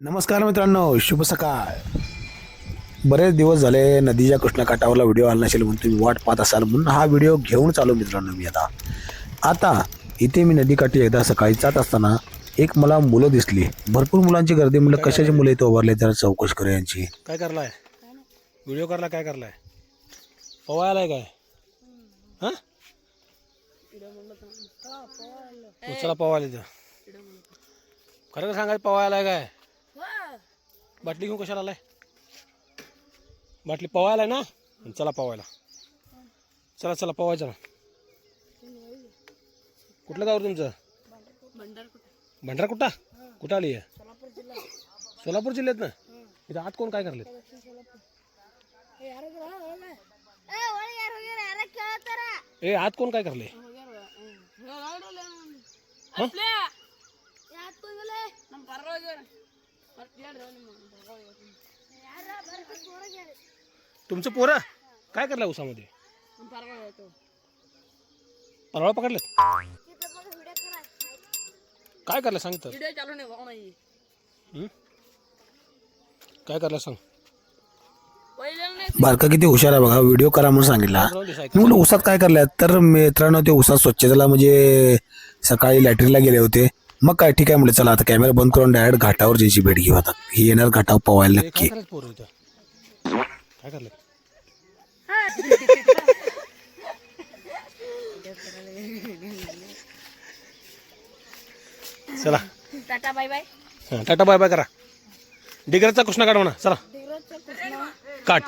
नमस्कार मित्रांनो शुभ सकाळ. बरेच दिवस झाले नदीच्या कृष्णकाठावरला व्हिडिओ आला नसेल म्हणून तुम्ही वाट पाहत असाल म्हणून हा व्हिडिओ घेऊन चालू मित्रांनो मी आता. आता इथे मी नदीकाठी एकदा सकाळी जात असताना एक मला मुलं दिसली. भरपूर मुलांची गर्दी म्हणलं कशाची मुलं इथे उभारले जरा चौकशी करू यांची. काय करलाय? व्हिडिओ करला काय करलाय? पवायलाय काय? हां? चला पवायला खरं सांगायचं पवायलाय काय? बाटली घेऊन कशाला आलाय? बाटली पवायला आहे ना? चला पवायला. चला चला पवाय चला कुठलं गाव तुमचं? भंडारा कुठं कुठं आली आहे? सोलापूर जिल्ह्यात ना? इथं आत कोण काय करले ए आत कोण काय करले? तुमचं पोरं? काय करलं उसामध्ये? परवा पकडले काय करलं सांग तर हं? काय करलं सांग? बारका किती हुशार आहे बघा व्हिडिओ करा म्हणून सांगितला. मी म्हणलं उसात काय करल्यात तर मित्रांनो ते उसात स्वच्छतेला म्हणजे सकाळी लॅटरीला गेले होते. मग काय ठीक आहे म्हणलं चला आता कॅमेरा बंद करून डायरेक्ट घाटावर जायची भेट घेऊ आता. ही येणार घाटावर पवायला नक्की. चला. Tata bye bye. हा, टाटा बाय बाय करा. डिगरचा कृष्णा काढ म्हणा चला. काट.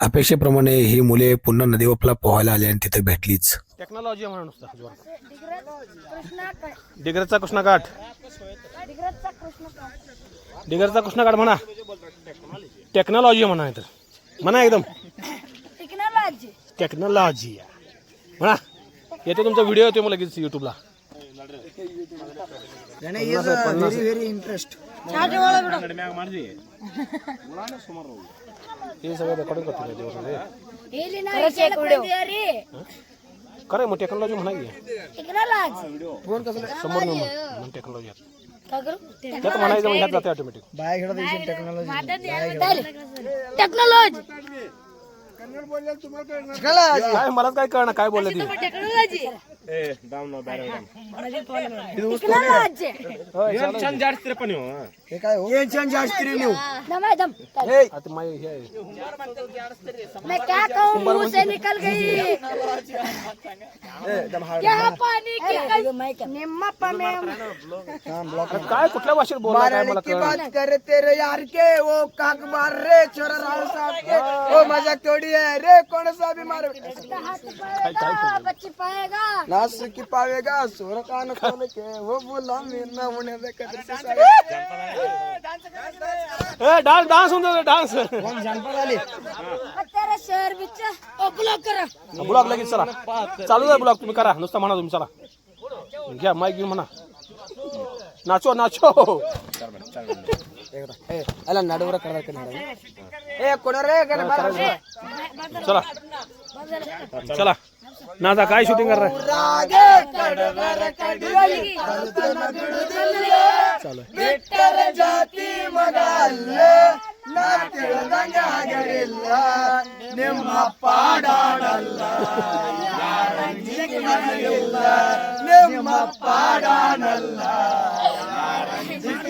अपेक्षेप्रमाणे ही मुले पुन्हा नदीवपला पोहायला आली आणि तिथे भेटलीच. टेक्नॉलॉजी म्हणा नुसतं कृष्णा काय डिगरचा कृष्णा काठ डिग्रजचा कृष्ण काय डिगरचा कृष्णा काठ म्हणा. टेक्नॉलॉजी म्हणा तर म्हणा एकदम. टेक्नॉलॉजी टेक्नॉलॉजी म्हणा. येतो तुमचा व्हिडिओ येतो मला लगेच युट्यूबला बिडो हे सगळं रेकॉर्डिंग करतो अरे खरं मग टेक्नॉलॉजी म्हणा की टेक्नॉलॉजी फोन कसं समोर म्हण टेक्नॉलॉजी करू त्यात म्हणायचं मग ह्यात जाते ऑटोमॅटिक टेक्नॉलॉजी काय मला काय कळणार काय बोलले ती? टेक्नॉलॉजी टेक्नॉलॉजी दम. दम आता माय हे आहे. मैं क्या कहूँ मुंह से निकल गई. क्या पानी की निम्मा पानी अरे काय कुठल्या भाषेत बोलला काय मला की कळणार बात करे तेरे यार के वो काक मार रे छोरा राव साहब के. वो मजाक थोड़ी है रे कौन सा मारे पाएगा बच्ची पाएगा नास की पावेगा सोर कान खोल के वो बोला मीना होने दे कदर से सारे ए डान्स डान्स होऊन डान्स. जनपद आली तेरे शहर बिच. ओ ब्लॉक करा. ब्लॉग लगेच चला. चालू आहे ब्लॉग तुम्ही करा नुसतं म्हणा तुम्ही चला. घ्या माईक घेऊन म्हणा. ನಾಚೋ ನಾಚೋ. ಅಲ್ಲ ನಡುವರ ಕಡದಕ್ಕೆ ಏ ಕೊಡರೇ ಗನ ಚಲ. ನಾ ಅದ ಕಾಯಿ ಶೂಟಿಂಗ್ ಕರ್ರೆ ಜಾತಿ ನಿಮ್ಮ ಪಾಡಾಡಲ್ಲ ನಿಮ್ಮ ಪಾಡಾನಲ್ಲ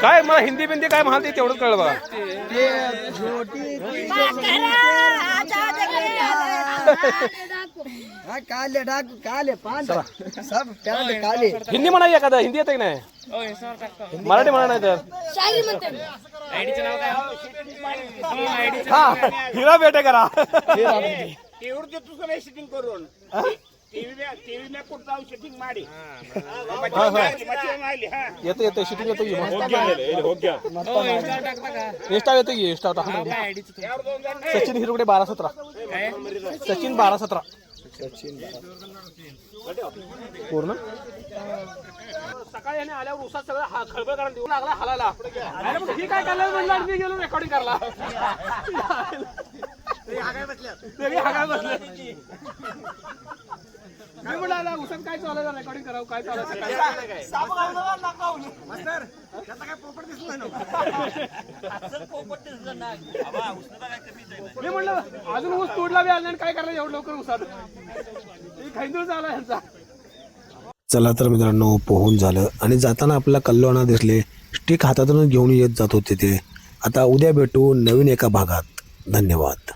काय मला हिंदी बिंदी काय म्हणाल तेवढंच कळलं बघा. काले डाकू काले पांच सब प्यांड काले हिंदी म्हणा एखादं हिंदी येते की नाही? मराठी म्हणा नाही तर? म्हणते हा हिरा बेटे करा. करून? येतं येतं शूटिंग येतं इंस्टा येतं की इंस्टा टाकून सचिन हिरवडे बारा सतरा. सचिन बारा सतरा. पूर्ण? सकाळी याने आल्यावर उसात सगळं हा खळबळ करायला देऊ लागला हालायला अरे मग ही काय करायला म्हणलं मी गेलो रेकॉर्डिंग करायला. हागाय मी म्हटलं आला उसात काय चालू आहे? रेकॉर्डिंग करावं काय चालू आहे? सकाळी? मी म्हटलं अजून ऊस तोडला बी आला आणि काय करायला एवढं लवकर उसात? ही खैंदूर झाला यांचा. चला तर मित्रांनो पोहून झालं. आणि जाताना आपल्याला कल्लोणा दिसले स्टिक हातातून घेऊन येत जात होते ते. आता उद्या भेटू नवीन एका भागात. धन्यवाद.